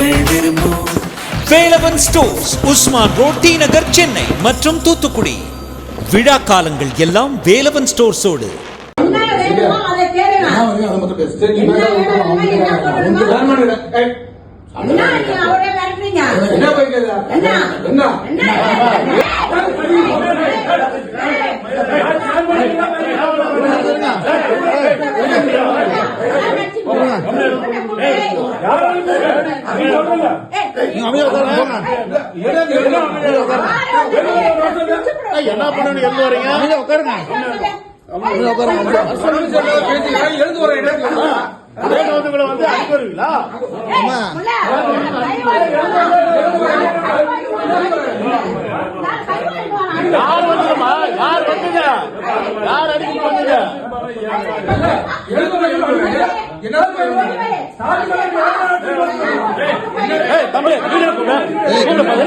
மக்கள் விரும்பும். Velavan stores Usman road D Nagar Chennai மற்றும் தூத்துக்குடி. விழா காலங்கள் எல்லாம் வேலவன் ஸ்டோர்ஸோடு. என்ன வேணுமோ அதை கேளுங்க. என்ன வேணுமோ என்ன சொல்லணுமோ. என்ன நீங்க அவரை விரட்டுறீங்க? என்ன? என்ன? என்ன பண்ணணும் எழுந்து வரீங்க உட்காருங்க ரேட் வந்து உங்களை வந்து அனுப்பி வருவீங்களா யார் யார் வந்தீங்க யார் அடிக்க வந்தீங்க தம்பி வீடியோ போங்க. வீடியோ போங்க.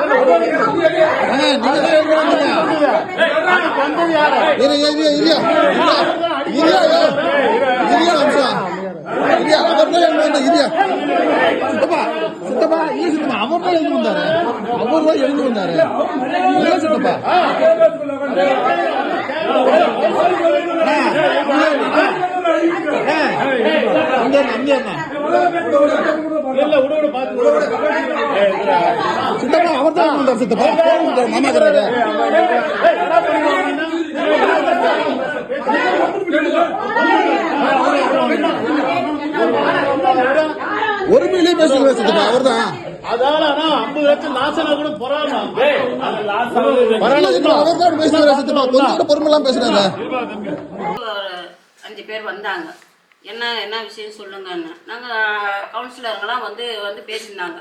அதுக்கு வந்தது யாரு இல்ல விடு விடு பாத்து விடு, விடு. ஏய், இல்ல. சித்தப்பா அவர் தான் இருந்தார் சித்தப்பா மாமா கராரு ஏய், என்ன பண்ணுவீங்கன்னா? ஒருமையிலே பேசுகிறேன் சித்தப்பா அவர் தான் அதால ஆனா ஐம்பது லட்சம் லாசனா கூட பொறாம. பேசுறாரு அஞ்சு பேர் வந்தாங்க. என்ன என்ன விஷயம் சொல்லுங்கன்னு. நாங்கள் கவுன்சிலருங்களாம் வந்து வந்து பேசியிருந்தாங்க.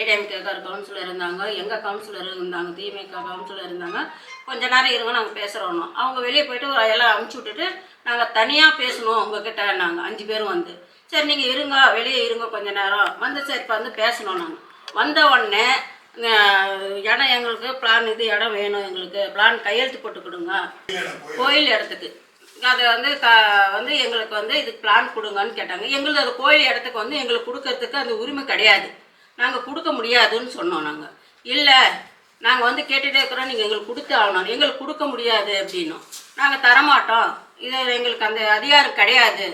ஏடிஎம்கேக்கார் கவுன்சிலர் இருந்தாங்க எங்கள் கவுன்சிலர் இருந்தாங்க திமுக கவுன்சிலர் இருந்தாங்க. கொஞ்ச நேரம் இருங்க நாங்கள் பேசுகிறோம் அவங்க வெளியே போயிட்டு ஒரு எல்லாம் அமுச்சு விட்டுட்டு நாங்கள் தனியாக பேசணும் உங்ககிட்ட நாங்கள் அஞ்சு பேரும் வந்து. சரி நீங்கள் இருங்க வெளியே இருங்க கொஞ்ச நேரம். வந்து சரி இப்போ வந்து பேசணும் நாங்கள் வந்த உடனே இடம் எங்களுக்கு பிளான் இது இடம் வேணும் எங்களுக்கு. பிளான் கையெழுத்து போட்டு கொடுங்க. கோயில் இடத்துக்கு. அதை வந்து க வந்து எங்களுக்கு வந்து இதுக்கு பிளான் கொடுங்கன்னு கேட்டாங்க. எங்களுக்கு அது கோயில் இடத்துக்கு வந்து எங்களுக்கு கொடுக்கறதுக்கு அந்த உரிமை கிடையாது. நாங்கள் கொடுக்க முடியாதுன்னு சொன்னோம் நாங்கள் இல்லை நாங்கள் வந்து கேட்டுகிட்டே இருக்கிறோம் நீங்கள் எங்களுக்கு கொடுத்து ஆகணும். எங்களுக்கு கொடுக்க முடியாது அப்படின்னோம். நாங்கள் தரமாட்டோம். இது எங்களுக்கு அந்த அதிகாரம் கிடையாது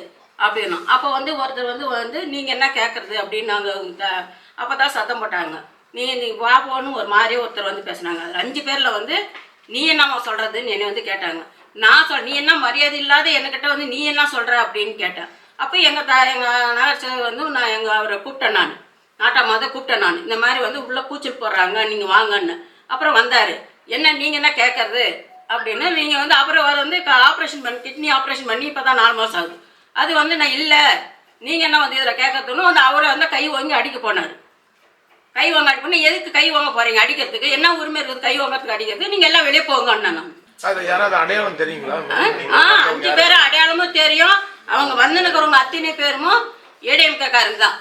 அப்படின்னோம். அப்போ வந்து ஒருத்தர் வந்து வந்து நீங்கள் என்ன கேட்குறது அப்படின்னு நாங்கள் அப்போ தான் சத்தம் போட்டாங்க. நீ நீ வா போன்னு ஒரு மாதிரியே ஒருத்தர் வந்து பேசுனாங்க. அது அஞ்சு பேரில் வந்து நீ என்னம்மா சொல்கிறதுன்னு என்னை வந்து கேட்டாங்க. நான் சொல் நீ என்ன மரியாதை இல்லாத என்கிட்ட வந்து நீ என்ன சொல்கிற அப்படின்னு கேட்டேன். அப்போ எங்கள் த எங்கள் நகர் வந்து நான் எங்கள் அவரை கூப்பிட்டேன் நான். நாட்டா மாதம் கூப்பிட்டேன் நான். இந்த மாதிரி வந்து உள்ளே கூச்சல் போடுறாங்க நீங்கள் வாங்கன்னு. அப்புறம் வந்தார். என்ன நீங்கள் என்ன கேட்கறது அப்படின்னு நீங்கள் வந்து அப்புறம் அவர் வந்து ஆப்ரேஷன் பண்ணி கிட்னி ஆப்ரேஷன் பண்ணி இப்போ தான் நாலு மாதம் ஆகுது. அது வந்து நான் இல்லை. நீங்கள் என்ன வந்து இதில் கேட்கறதுன்னு வந்து அவரை வந்து கை வாங்கி அடிக்க போனார். கை வாங்க அடி பண்ணி எதுக்கு கை வாங்க போறீங்க? அடிக்கிறதுக்கு என்ன உரிமை இருக்குது? கை வாங்கறதுக்கு அடிக்கிறதுக்கு நீங்க எல்லாம் வெளியே போங்கன்னு நான் அடையாளம் தெரியுங்களா? அஞ்சு பேரும் அடையாளமும் தெரியும். அவங்க வந்துனுக்கிறவங்க அத்தனை பேருமோ ஏடிஎம்கேக்காரங்க தான்.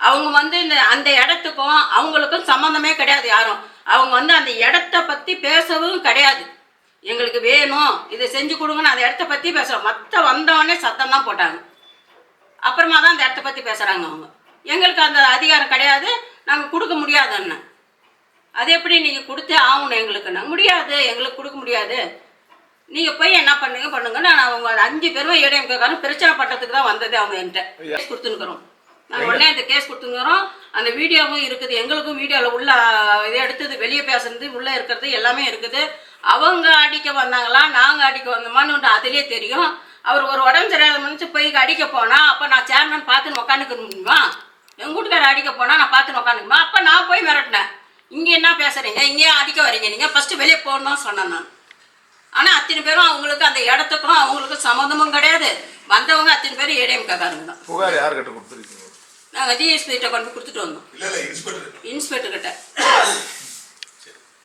அவங்க வந்து இந்த அந்த இடத்துக்கும் அவங்களுக்கும் சம்மந்தமே கிடையாது யாரும். அவங்க வந்து அந்த இடத்த பற்றி பேசவும் கிடையாது. எங்களுக்கு வேணும். இதை செஞ்சு கொடுங்கன்னு அந்த இடத்த பற்றி பேசுகிறோம் மற்ற வந்தவொடனே சத்தம் தான் போட்டாங்க. அப்புறமா தான் அந்த இடத்த பற்றி பேசுகிறாங்க அவங்க. எங்களுக்கு அந்த அதிகாரம் கிடையாது. நாங்கள் கொடுக்க முடியாது அண்ணன் அது எப்படி நீங்கள் கொடுத்தே ஆகணும் எங்களுக்கு நாங்கள் முடியாது. எங்களுக்கு கொடுக்க முடியாது. நீங்கள் போய் என்ன பண்ணுங்க பண்ணுங்க. நான் அவங்க அந்த அஞ்சு பேரும் ஏடிஎம்காரன் பிரச்சனை பட்டத்துக்கு தான் வந்தது அவங்க என்கிட்ட. கேஸ் கொடுத்துருக்குறோம் நாங்கள் உடனே இந்த கேஸ் கொடுத்துருக்குறோம் அந்த வீடியோவும் இருக்குது. எங்களுக்கும் வீடியோவில் உள்ள இதை எடுத்தது வெளியே பேசுறது உள்ளே இருக்கிறது எல்லாமே இருக்குது. அவங்க அடிக்க வந்தாங்களா நாங்கள் அடிக்க வந்தோமான்னு அதுலேயே தெரியும். அவர் ஒரு உடம்பு சரியாத மனுச்சு போய் அடிக்க போனால் அப்போ நான் சேர்மன் பார்த்துன்னு உட்காந்துக்க முடியுமா? எங்கள் வீட்டுக்காரர் அடிக்க போனால் நான் பார்த்துன்னு உட்காந்துக்குமா அப்போ நான் போய் மிரட்டினேன். இங்கே என்ன பேசுகிறீங்க இங்கே அடிக்க வரீங்க நீங்கள் ஃபஸ்ட்டு வெளியே போகணும்னு சொன்னேன் நான். ஆனால் அத்தனை பேரும் அவங்களுக்கு அந்த இடத்துக்கும் அவங்களுக்கும் சம்மந்தமும் கிடையாது. வந்தவங்க அத்தனை பேரும் ஏடிஎம்காரங்க தான். புகார் யார்கிட்ட கொடுத்துருக்கீங்க? நாங்கள் டிஎஸ்பி கிட்ட கொண்டு கொடுத்துட்டு வந்தோம். இன்ஸ்பெக்டர் கிட்ட.